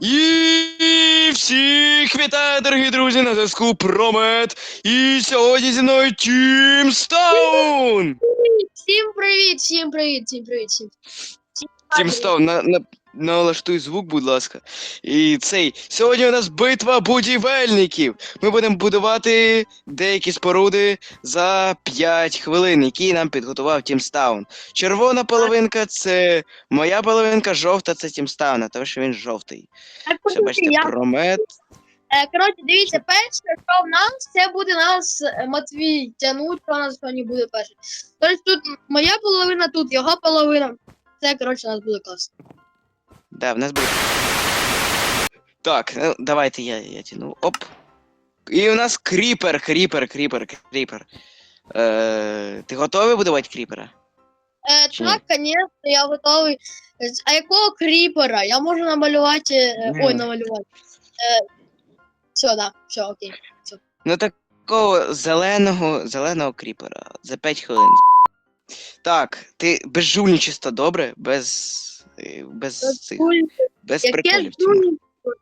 І всіх вітаю, дорогі друзі, на зв'язку Промет. І сьогодні зі мною Тім Стоун! Всім привіт, всім привіт, всім привіт, всім. всім Тім. Стоун, на, на, налаштуй звук, будь ласка. І цей. Сьогодні у нас битва будівельників. Ми будемо будувати деякі споруди за 5 хвилин, які нам підготував Тім Стаун. Червона половинка це моя половинка, жовта це Тім Стауна, тому що він жовтий. Все, бачите, я, промет. е, коротше, дивіться, перше, що в нас, це буде нас е, Матвій тянуть, хто у нас сьогодні буде перший. Тобто тут моя половина, тут його половина. Це, коротше, у нас буде класно. Да, в нас буде. Так, ну давайте я, я тяну. Оп. І у нас кріпер, кріпер, кріпер, кріпер. Е, ти готовий будувати кріпера? Е, так, звісно, я готовий. Е, А якого кріпера? Я можу намалювати. Ні. Ой, намалювати. Е, все, да, все, окей. Ну такого зеленого, зеленого кріпера. За 5 хвилин. Так, ти без жульничества, добре? Без. Без цих. Без Яке приколів.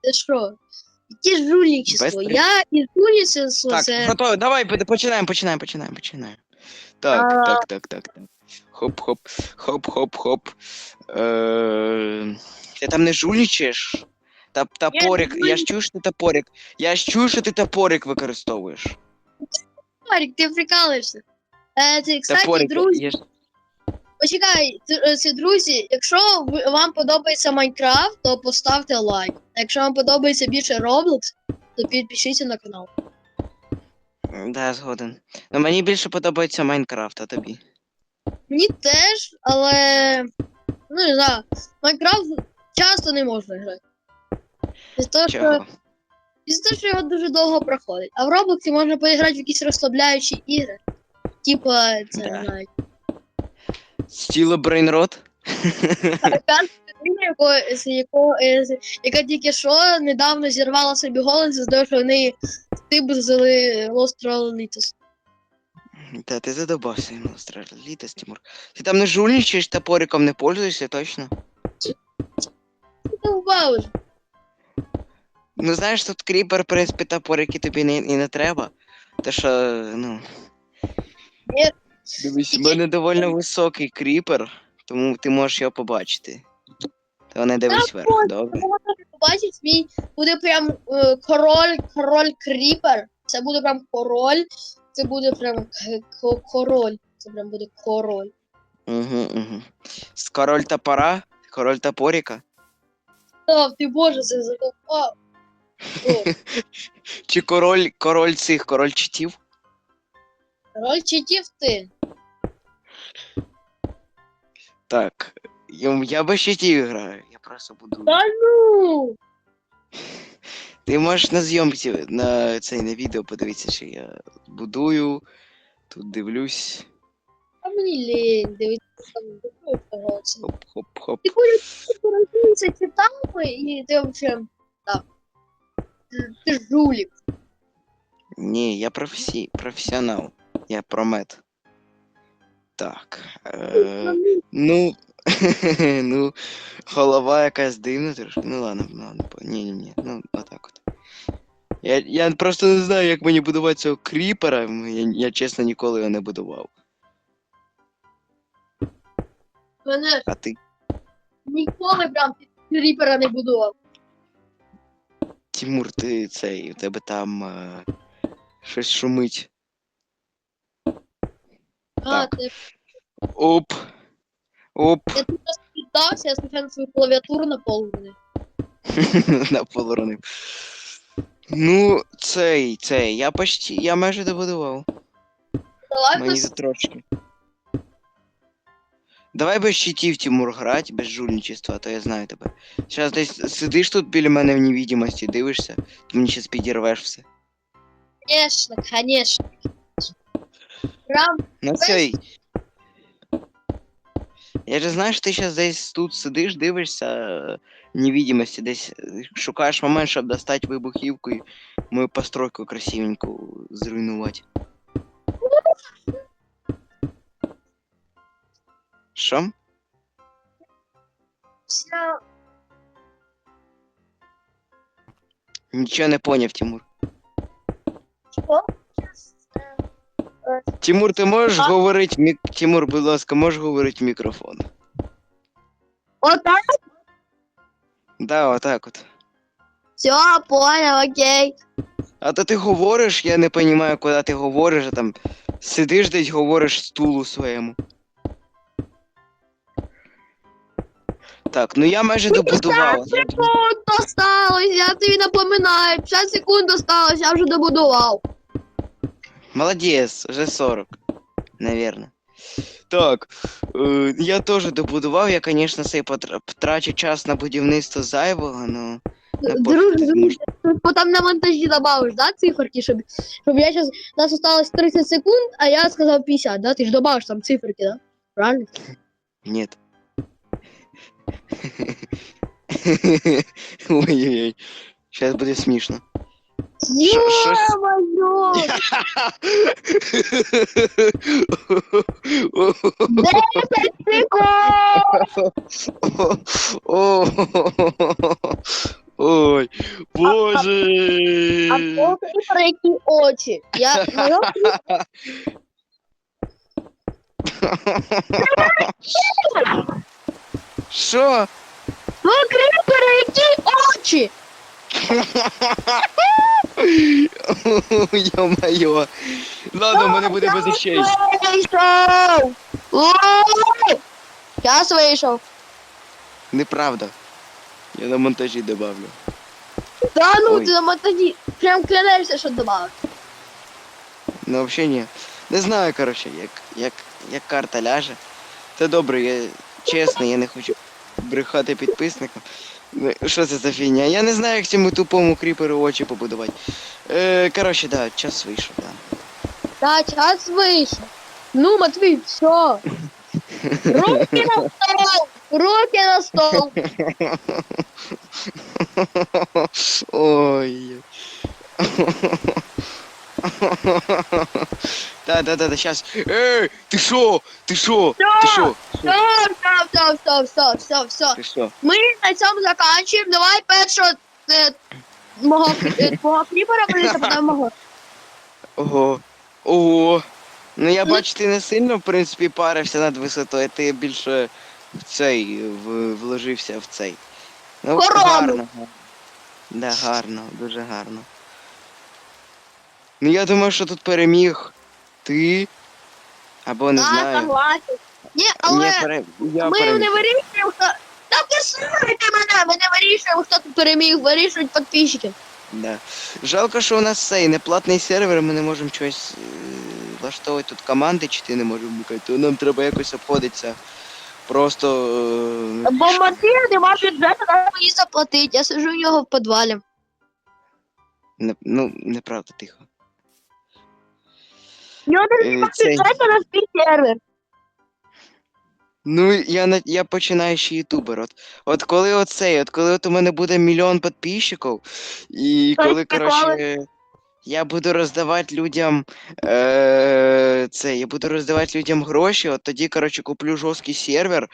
Ти що? Яке жульничество? Без Я і жульничество Так, це. готові, давай, починаємо, починаємо, починаємо, починаємо. Так, А. так, так, так, так. Хоп, хоп, хоп, хоп, хоп. Е... Ти там не жульничаєш? Та, топорик, я ж чую, що ти топорик. Я ж чую, що ти топорик використовуєш. Марік, ти прикалуєшся. Е, це, кстати, Топорик. друзі, Я. почекай, е, друзі, якщо вам подобається Майнкрафт, то поставте лайк. А якщо вам подобається більше Roblox, то підпишіться на канал. Да, згоден. Ну мені більше подобається Майнкрафт, а тобі. Мені теж, але. Ну, не знаю, Майнкрафт часто не можна грати. Із того, що, із того, що його дуже довго проходить. А в Роблоксі можна поіграти в якісь розслабляючі ігри. Типа, це Да. знаю, Стіло Брейнрот? Яко- з яко- е, з- яка тільки що недавно зірвала собі голос за те, що вони стибзили Лостролітус. Та ти задобався йому літас, Тимур. Ти там не жульничаєш, топориком не пользуєшся, точно? Ну знаєш, тут кріпер, в принципі, топорики тобі не, і не треба. Те що, ну. Ні. Дивись, у мене доволі високий кріпер, тому ти можеш його побачити. То не дивись вверх, добре? Побачиш, мій буде прям е, король, король кріпер. Це буде прям король. Це буде прям к- король. Це прям буде король. Угу, угу. З король топора, король топорика. Та, ти боже, це закопав. О, Чи король, король цих, король читів? Король читів ти. Так. Я, я без читів граю, я просто буду. Та ну! Ти можеш на зйомці на цей на відео подивитися, що я будую, тут дивлюсь. А мені лінь, дивіться, там. Хоп-хоп-хоп. Ти ходиш користуєшся цвітами, і ти взагалі. Так. Ти, ти жулік. Ні, я професі... професіонал. Я промет. Так. Е... Ну. ну, голова якась дивна трошки. Ну ладно, ну, ладно. Ні, ні, ні. Ну, отак от. Я, я просто не знаю, як мені будувати цього кріпера. Я, я чесно ніколи його не будував. Мене А ти, ніколи прям ріпера не будував. Тимур, ти цей, у тебе там е... щось шумить. А, Так. ти, Оп. Оп. я тут просто піддався, я спочатку свою клавіатуру наповнив. на полоронив. Ну, цей, цей, я почти, я майже добудував. Давай Мені пос... тут трошки. Давай без щитів, Тимур, грати, без жульничества, а то я знаю тебе. Зараз десь сидиш тут біля мене в невидимості, дивишся, ти мені щас підірвеш все. Конечно, конечно. Ну цей. Я же знаю, що ти зараз десь тут сидиш, дивишся в невидимості, десь е, шукаєш момент, щоб достати вибухівку і мою постройку красивеньку зруйнувати. Що? вся Нічого не поняв, Тимур. Що? Тимур, ти можеш А? говорити мік... Тимур, будь ласка, можеш говорити в мікрофон. Отак? Да, отак от. Все, понял, окей. А то ти говориш, я не розумію, куди ти говориш, а там сидиш десь говориш стулу своєму. Так, ну я майже добудував. 50 секунд осталось, я тобі напоминаю. 50 секунд осталось, я вже добудував. Молодець, вже 40. Наверно. Так, е, я теж добудував, я, звісно, цей потра- потрачу час на будівництво зайвого, ну. так друже, може- ти потім на монтажі добавиш, да, циферки, щоб, щоб я сейчас, у нас осталось 30 секунд, а я сказав 50, да? Ти ж добавиш там циферки, да? Правильно? Нет. Ой-ой-ой. Сейчас буде смішно. Що- щось- Ё-моё! 10 секунд! О, Ой, боже. А поки про які очі? Я моё Що? Покри про які очі? Йо-моє. Ладно, в мене буде без очей. Вийшов! Ой! Час вийшов. Неправда. Я на монтажі добавлю. Та ну Ой. ти на монтажі прям клянешся, що добавив. Ну, взагалі ні. Не знаю, коротше, як, як, як карта ляже. Це добре, я чесно, я не хочу брехати підписникам. Ну, Що це за фігня? Я не знаю, як цьому тупому кріперу очі побудувати. Е, коротше, да, час вийшов, да. Та час вийшов. Ну, Матвій, все. Руки на стол! Руки на стол! Ой. Да, да, да, да, сейчас. Эй, ты шо? Ты шо? Ты шо? Все, все, все, все, все, все, все. Ты шо? Ми на цьому заканчуємо. Давай першого е, мого е, твого кріпера поліса, потім мого. Ого. Ого. Ну я бачу, ти не сильно, в принципі, парився над висотою, ти більше в цей в, вложився в цей. Ну, Корону. гарно. Да, гарно, дуже гарно. Ну я думаю, що тут переміг ти. Або не А, знаю. согласен. Ні, Ні, але пере... я ми переміг. не вирішуємо, хто. Та ви слухайте мене, ми не вирішуємо, хто тут переміг, вирішують підписчики. Да. Жалко, що у нас цей неплатний сервер, ми не можемо щось е, влаштовувати тут команди, чи ти не можемо вмикати, то нам треба якось обходитися. Просто. е, Бо Матвія нема бюджету, треба мені заплатити. Я сижу у нього в підвалі. Не, ну, неправда, тихо. Нього Е, цей- бюджету на свій сервер. Ну, я на я починаючий ютубер. От, от коли оцей, от коли от у мене буде мільйон підписчиків, і коли, приколи. коротше, я буду роздавати людям е, це, я буду роздавати людям гроші, от тоді, коротше, куплю жорсткий сервер,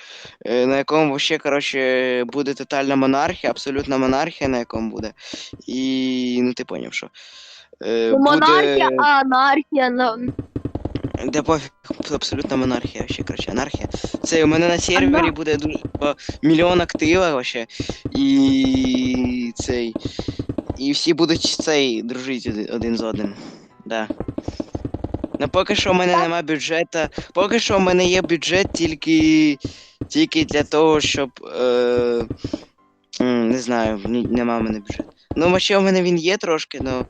е, на якому вообще, коротше, буде тотальна монархія, абсолютна монархія, на якому буде. І ну ти поняв, що. Е, Монархія, буде... а анархія. на- Да пофіг, абсолютна монархія, вообще, короче, анархія. Це у мене на сервері буде дуже мільйон актива вообще. І цей. І всі будуть цей дружити один- один з одним. Да. Ну поки що в мене нема бюджету. Поки що в мене є бюджет тільки. Тільки для того, щоб. Е, м, не знаю, ні- нема в мене бюджету. Ну, вообще в мене він є трошки, но.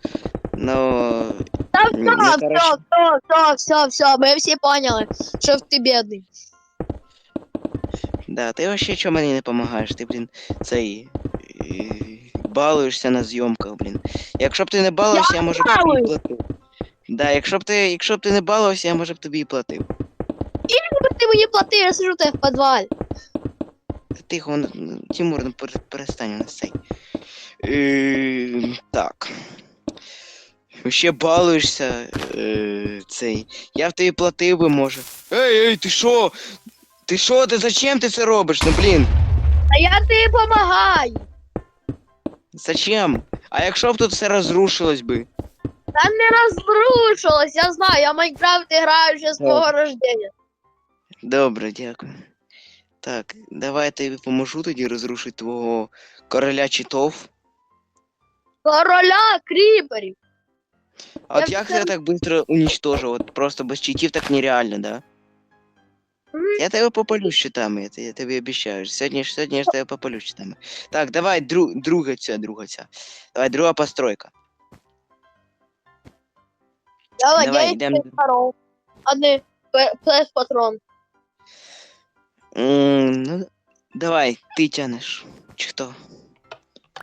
но Та Ну, все, все, коротше. все, все, все, все, ми всі поняли, що ти бідний. Да, ти вообще чого мені не допомагаєш? Ти, блін, цей. е, балуєшся на зйомках, блін. Якщо б ти не балувався, я, може б тобі і балуюсь. платив. Да, якщо б ти, якщо б ти не балувався, я може б тобі і платив. Ти мені плати, я сижу у тебе в підвалі. Тихо, ну, ну, Тимур, ну пере- перестань у нас цей. Е, так. Ще балуєшся, е, цей. Я в тобі платив би, може. Ей, ей, ти що? Ти що? Ти зачем ти це робиш? Ну блін. А я тобі допомагаю. Зачем? А якщо б тут все розрушилось би? Та не розрушилось, я знаю, я в Майнкрафт граю ще з твого рождения. Добре, дякую. Так, давай я тобі поможу тоді розрушити твого короля читов. Короля кріперів. А от Я як все- ти так швидко уничтожив? От просто без читів так нереально, да? М, Я тебе попалю щитами, я, те- я тобі обіцяю. Сьогодні ж сьогодні я ж тебе попалю щитами. Так, давай, дру, друга ця, друга ця. Давай, друга постройка. Я Давай, надіюсь, йдемо. ти здоров. А не плес патрон. М, ну, давай, ти тянеш. Чи хто?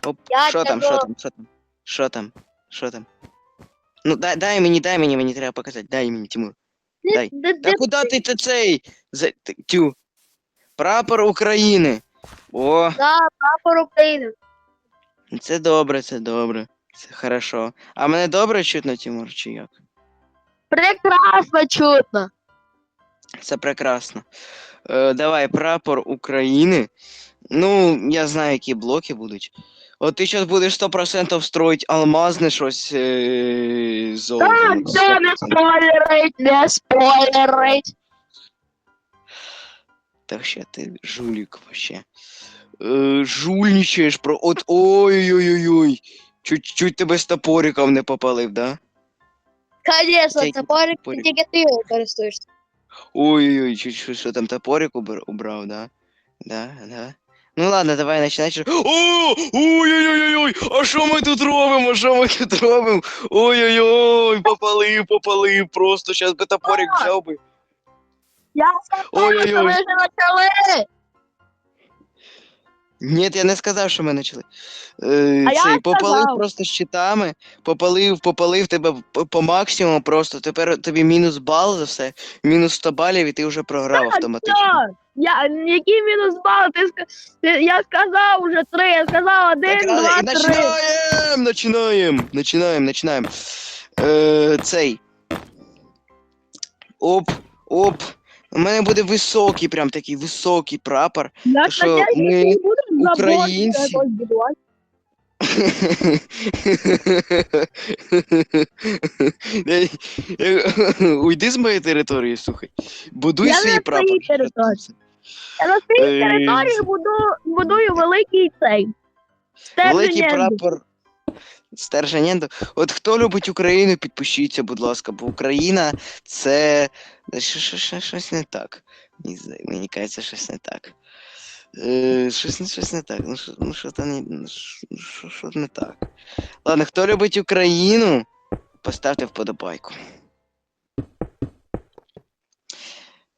Оп, Я що там, що там, що там? Що там? Що там? Ну, дай, дай мені, дай мені, мені треба показати. Дай мені, Тимур. Дай. Та куди ти це цей? За... Тю. Прапор України. О, Да, прапор України. це добре, це добре. Це хорошо. А мене добре чутно, Тимур, чи як? Прекрасно чутно. Це прекрасно. Е, давай, прапор України. Ну, я знаю, які блоки будуть. От ти зараз будеш 100% строїть алмазне щось е... золото. Так, да, не 100%. спойлерить, не спойлерить. Так ще ти жулік вообще. Е, жульничаєш про. От ой-ой-ой-ой. Чуть, чуть тебе з топориком не попалив, да? Конечно, Тільки топорик, топорик. тільки ти його користуєшся. Ой-ой-ой, чуть що, що там топорик убр- убрав, да? Да, да. Ну ладно, давай починай. О! Ой-ой-ой-ой! А що ми тут робимо? Що ми тут робимо? Ой-ой-ой, попалив, попалив, просто зараз би топорик взяв би. Я сказав, що Ой-ой-ой. ми вже почали. Ні, я не сказав, що ми почали. Е, А я попалив сказав. просто щитами, попалив, попалив тебе по, по максимуму просто. Тепер тобі мінус бал за все, мінус 100 балів, і ти вже програв автоматично. Я, який мінус бал? Ти, ска- ти, я сказав уже три, я сказав один, Так, два, три. починаємо, починаємо, починаємо, починаємо. Е, цей. Оп, оп. У мене буде високий, прям такий високий прапор. Я що надіюсь, ми будеш за українці. е, Уйди з моєї території, слухай. Будуй Я не свій на прапор. своїй території. Я на своїй Е, території буду, будую великий цей. Великий енду. прапор. Стерженєнто. От хто любить Україну, підпишіться, будь ласка, бо Україна це. Що- що- що- Щось не так. Мені зда- Мені кажеться, щось не так. Е, щось, не- щось не так. Ну, що, ну, що, то не, ну, що, що, що не так. Ладно, хто любить Україну, поставте вподобайку.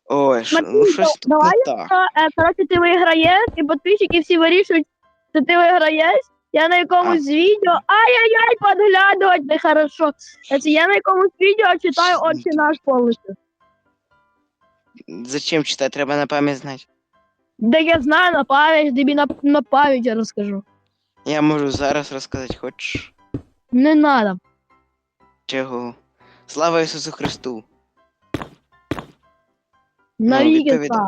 Ой, що, ну щось тут давай не так. Е, Коротше, ти виграєш, і підписчики всі вирішують, що ти виграєш. Я на якомусь відео. Ай-яй-яй, подглядувати нехорошо. Це я на якомусь відео читаю очі наш повністю. Зачем читати? Треба на пам'ять знати. Да я знаю на пам'ять, тобі на, на пам'ять я розкажу. Я можу зараз розказати, хочеш? Не надо. Чого? Слава Ісусу Христу! Навіки відповідай.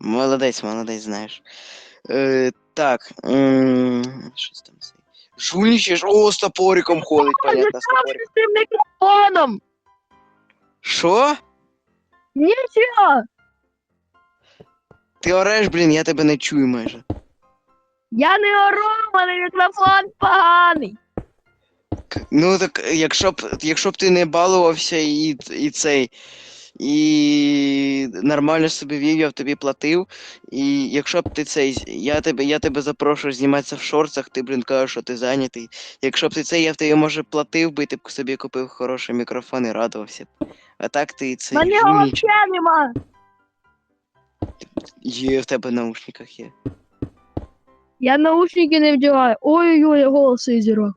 Молодець, молодець, знаєш. Е, так. м, Щось там це. Жульничаєш? О, з топориком ходить, понятно, з топориком. Цим мікрофоном. Що? Нічого. Ти ореш, блін, я тебе не чую майже. Я не ору, у мене мікрофон поганий. Ну так, якщо б, якщо б ти не балувався і, і цей. І нормально себе вів, я б тобі платив. І якщо б ти цей. Я тебе, я тебе запрошую зніматися в шорцах, ти, блін, кажеш, що ти зайнятий. Якщо б ти цей, я б тобі, може, платив би, ти б собі купив хороший мікрофон і радувався б. А так ти цей. Мене жульничаєш. взагалі нема. Є в тебе в наушниках є. Я наушники не вдягаю. Ой-ой-ой, я голос зірвав.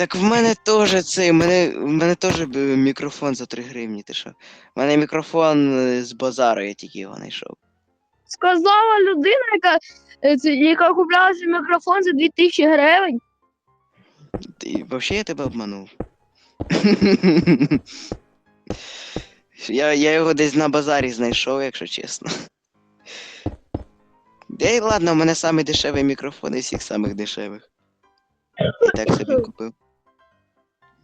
Так в мене теж цей, в мене, в мене теж мікрофон за 3 гривні, ти що? У мене мікрофон е, з базару, я тільки його знайшов. Сказала людина, яка, е, це- яка купляла собі мікрофон за 2000 гривень. Ти, взагалі я тебе обманув. я, я його десь на базарі знайшов, якщо чесно. Де, ладно, у мене самий дешевий мікрофон із всіх самих дешевих. І так собі купив.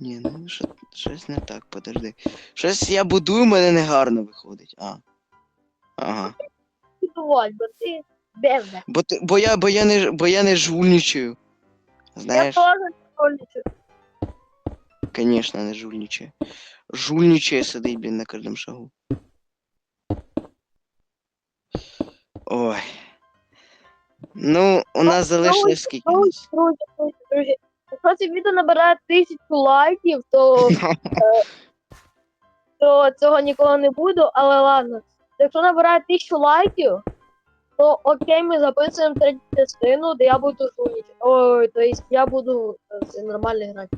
Ні, ну що, щось не так, подожди. Щось я будую, в мене негарно виходить. А. Ага. Будувати, бо ти безда. Бо, ти- бо, я, бо, я не, бо я не жульничаю. Я Знаєш, теж столицю. конечно, не жульничає. Жульничає сидить, блін, на кожному шагу. Ой. Ну, у нас залишилось скільки? Друзі, друзі, друзі. Якщо це відео набирає тисячу лайків, то, то цього ніколи не буду, але ладно. Якщо набирає тисячу лайків, то окей, ми записуємо третю частину, де я буду жульничати. Ой, то есть я буду е, це нормально грати.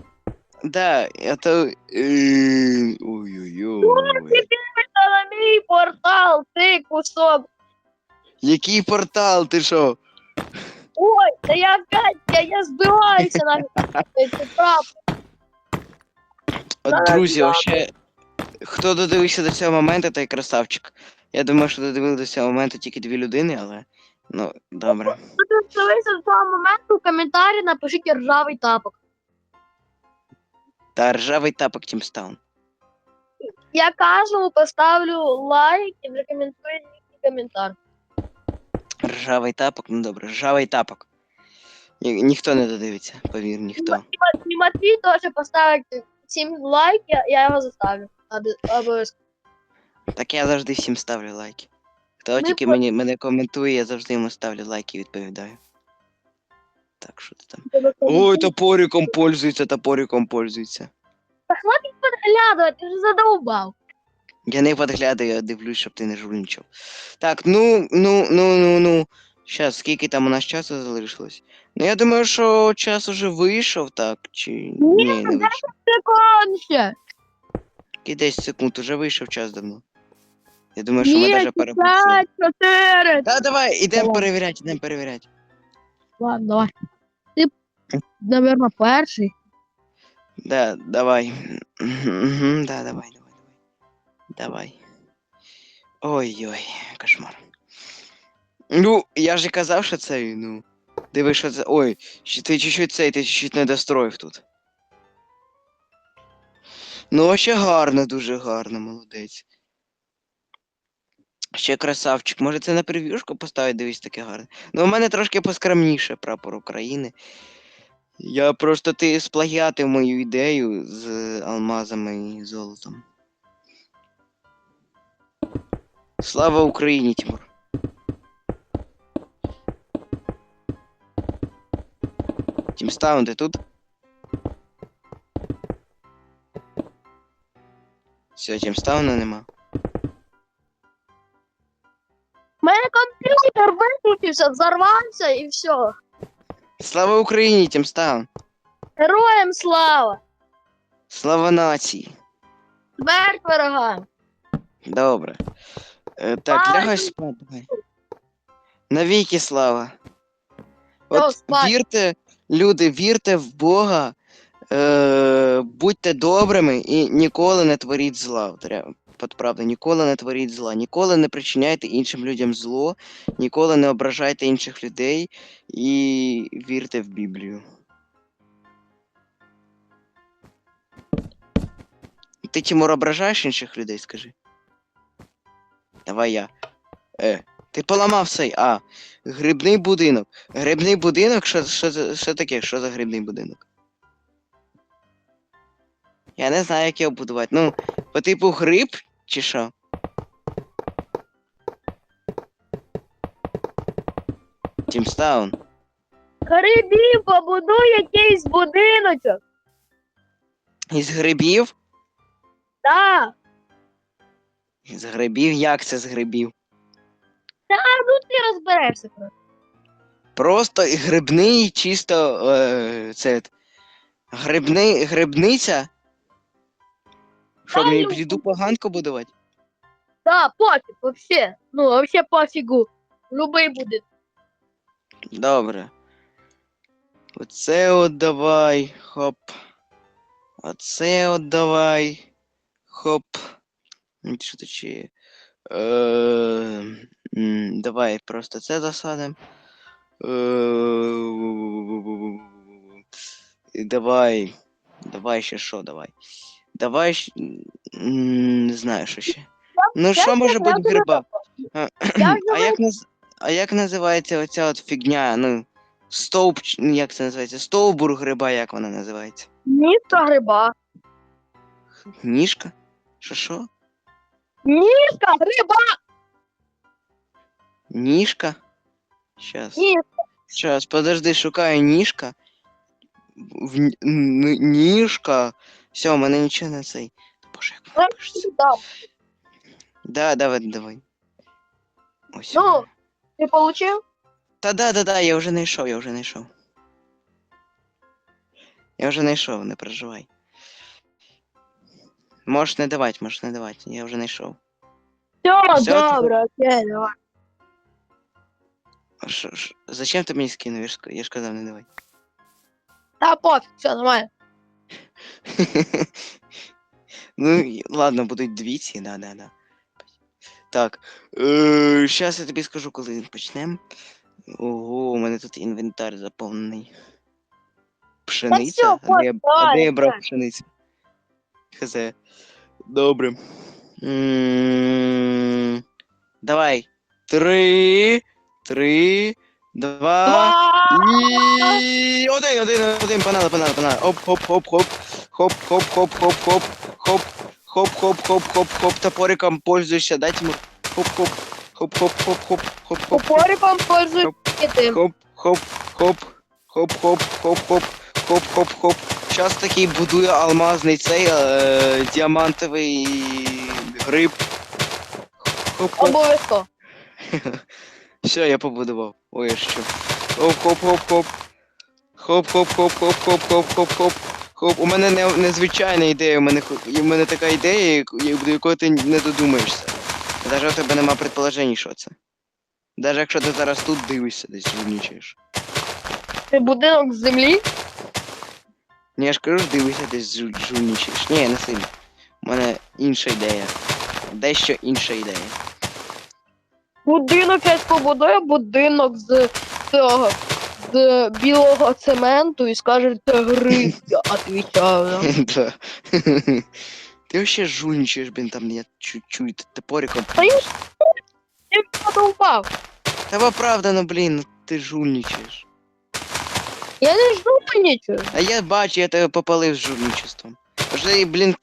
Да, это... э, Ой-ой-ой. Це на мій портал, ти кусок. Який портал, ти що? Ой, та я опять, я, я збиваюся на це правда. От, друзі, вообще, хто додивився до цього моменту, той красавчик. Я думаю, що додивили до цього моменту тільки дві людини, але. Ну, добре. Хто до цього моменту, в коментарі напишіть ржавий тапок. Та ржавий тапок Тімстаун. Я кожному поставлю лайк і рекомендую коментар. Ржавий тапок, ну добре, ржавий тапок. Ні, ніхто не додивиться, повір, ніхто. І Матвій теж поставить 7 лайк, я, я його заставлю. Обов'язково. Так я завжди всім ставлю лайки. Хто Ми тільки по- мені, мене коментує, я завжди йому ставлю лайки і відповідаю. Так, що ти там? Ой, топориком пользується, топориком пользується. Та хватить підглядувати, ти вже задовбав. Я не підглядаю, я дивлюсь, щоб ти не жульничав. Так, ну, ну, ну, ну, ну. Щас, скільки там у нас часу залишилось? Ну, я думаю, що час уже вийшов, так? Чи ні, не вийшов. Секунд ще. І 10 секунд, уже вийшов час давно. Я думаю, що ми Ні, навіть перепустили. 5, 4. Та давай, ідемо Давай. перевіряти, ідемо перевіряти. Ладно, давай. Ти, напевно, перший. Да, давай. Мгм, Да, давай, давай, давай. Ой-ой, кошмар. Ну, я ж і казав, що це, ну. Диви, що це. Ой, ти чуть-чуть цей, ти чуть-чуть не достроїв тут. Ну, ще гарно, дуже гарно, молодець. Ще красавчик. Може це на прев'юшку поставити, дивись, таке гарне. Ну, у мене трошки поскромніше прапор України. Я просто ти сплагіатив мою ідею з алмазами і золотом. Слава Україні, Тимур. Тімстаун, ти тут? Все, Тімстауна нема. У мене комп'ютер виключився, взорвався і все. Слава Україні, Тімстаун! Героям слава! Слава нації! Смерть ворогам! Добре. Е, так, Слава лягай спати. давай. Навіки слава. От спать. вірте, люди, вірте в Бога, е, будьте добрими і ніколи не творіть зла. От правда, ніколи не творіть зла, ніколи не причиняйте іншим людям зло, ніколи не ображайте інших людей і вірте в Біблію. Ти Тимур ображаєш інших людей, скажи? Давай я. Е, ти поламав цей. А, грибний будинок. Грибний будинок? Що, що, що таке? Що за грибний будинок? Я не знаю, як його будувати. Ну, по типу гриб чи що? Тімстаун. Грибів, побудуй якийсь будиночок. Із грибів? Так. З грибів? Як це з грибів? Ну ти розберешся. просто. Просто грибний, чисто е, це. Грибний, грибниця? Що мені ну. бліду поганку будувати? Да, пофіг, вообще. Ну, вообще пофігу. Любий буде. Добре. Оце от давай. Хоп. Оце от давай. Хоп. Тут? Е, давай просто це засадимо. Е, давай. Давай ще що, давай. Давай. щ- м, Не знаю, що ще. Ну, що може бути в грибах? А, як, наз... а як називається оця от фігня? Ну, стовп, ну, як це називається? Стовбур гриба, як вона називається? Ніжка гриба. Ніжка? Що що? Ніжка гриба! Ніжка? Щас. Ніжка. Щас, подожди, шукаю ніжка. В... н- н- Ніжка. Все, у мене нічого не цей. Боже, як воно пишеться. Да. Да, давай, давай. Ось. Ну. воно. Ти получив? Та да, да, да, я вже знайшов, я вже знайшов. Я вже знайшов, не переживай. Можеш не давати, можеш не давати, я вже знайшов. Все, Всё, добре, окей, давай. А що, зачем ти мені скинув? Я ж, я ж казав, не давай. Та пофіг, все, нормально. ну, і- ладно, будуть двіці, да, да, да. Так. Е, Щас я тобі скажу, коли почнемо. Ого, у мене тут інвентар заповнений. Пшениця? а де, я- а де я брав пшеницю? Хз. Добре. М, Давай. Три. Три. Два. І один, один, один, панада, панада, панада. Оп, хоп, хоп, хоп. Хоп, хоп, хоп, хоп, хоп. Хоп, хоп, хоп, хоп, хоп, хоп. Топориком пользуйся, дай Тимур. Хоп, хоп. Хоп, хоп, хоп, хоп, хоп, хоп. Тим. Хоп, хоп, хоп, хоп, хоп, хоп, хоп, хоп, хоп, хоп. Зараз такий будує алмазний цей е, діамантовий гриб. Обов'язково. Все, я побудував. Ой, що. Хоп, хоп, хоп, хоп. Хоп, хоп, хоп, хоп, хоп, хоп, хоп, хоп. Хоп. У мене не, незвичайна ідея, у мене, у мене така ідея, до якої ти не додумаєшся. Навіть у тебе нема предположень, що це. Навіть якщо ти зараз тут дивишся, десь журнічаєш. Це будинок з землі. Ні, я ж кажу, ж дивишся, десь жу- журнічаєш. Ні, не сильно. У мене інша ідея. Дещо інша ідея. Будинок я побудую, будинок з цього. З білого цементу і скаже, це гриб, я отвічаю. Да. Ти вообще жульничаєш, блін, там я чуть-чуть топориком. Та я Ти подовбав. Та во правда, ну блін, ну ти жульничаєш. Я не жульничаю. А я бачу, я тебе попалив з жульничеством. Вже, блін,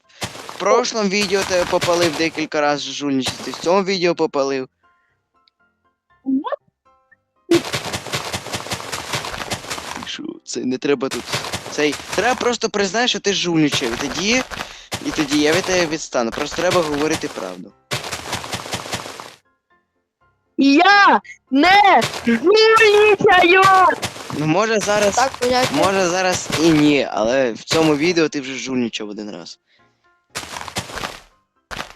в прошлом відео тебе попалив декілька разів з жульничеством, в цьому відео попалив. Що це не треба тут. Цей. Треба просто признати, що ти жульничав, і тоді. І тоді я від тебе відстану. Просто треба говорити правду. Я не жульничаю! Ну може зараз. Так, понятно. Може зараз і ні, але в цьому відео ти вже жульничав один раз.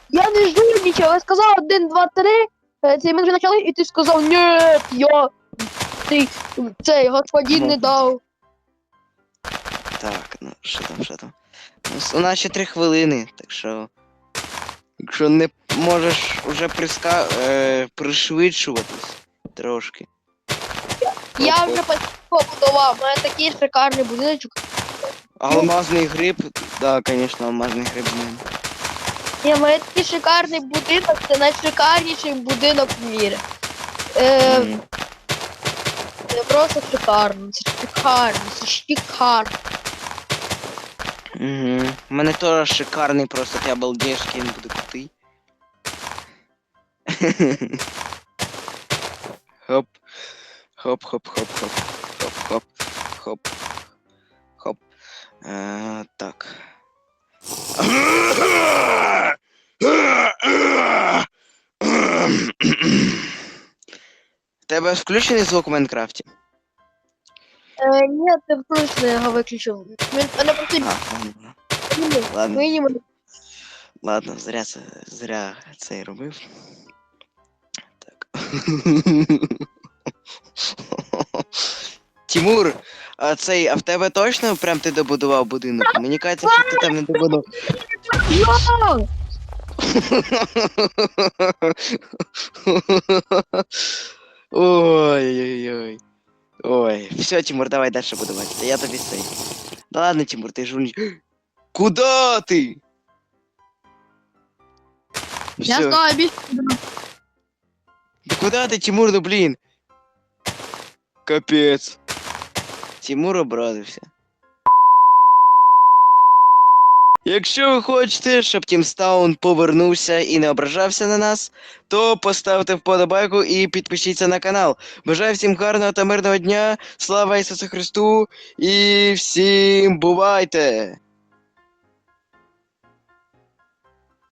Я не жульничав, я сказав один, два, три. Е, Це ми вже почали, і ти сказав, ні, я. Ти цей господин не дав. Так, ну що там, що там. Ну, у нас ще три хвилини, так що. Якщо не можеш уже приска... е, пришвидшуватись трошки. Я вже побудував, у мене такий шикарний будиночок. Алмазний гриб, да, звісно, алмазний гриб. Ні, у мене такий шикарний будинок, це найшикарніший будинок в мірі. Е, Мгм. це просто шикарно, це шикарно, це шикарно. Угу. У мене теж шикарний просто, ти обалдеєш, він буде крутий. Хоп. Хоп, хоп, хоп, хоп. Хоп, хоп, хоп. Хоп. Е, так. Тебе включений звук в Майнкрафті? Е, ні, ти просто його виключив. Мене просто А, ладно. мінімум. Ладно. Ладно, зря це зря це робив. Так. Тимур, а цей, а в тебе точно прям ти добудував будинок? Мені кажеться, що ти там не добудував. Йо! Ой-ой-ой. Ой. Все, Тимур, давай дальше будувати. Я тобі цей. Да ладно, Тимур, ты жульнич. Куда ты? Я Всё. сказала більше. Да куда ты, Тимур, ну блин? Капец. Тимур образився. Якщо ви хочете, щоб Тімстаун повернувся і не ображався на нас, то поставте вподобайку і підпишіться на канал. Бажаю всім гарного та мирного дня. Слава Ісусу Христу і всім бувайте!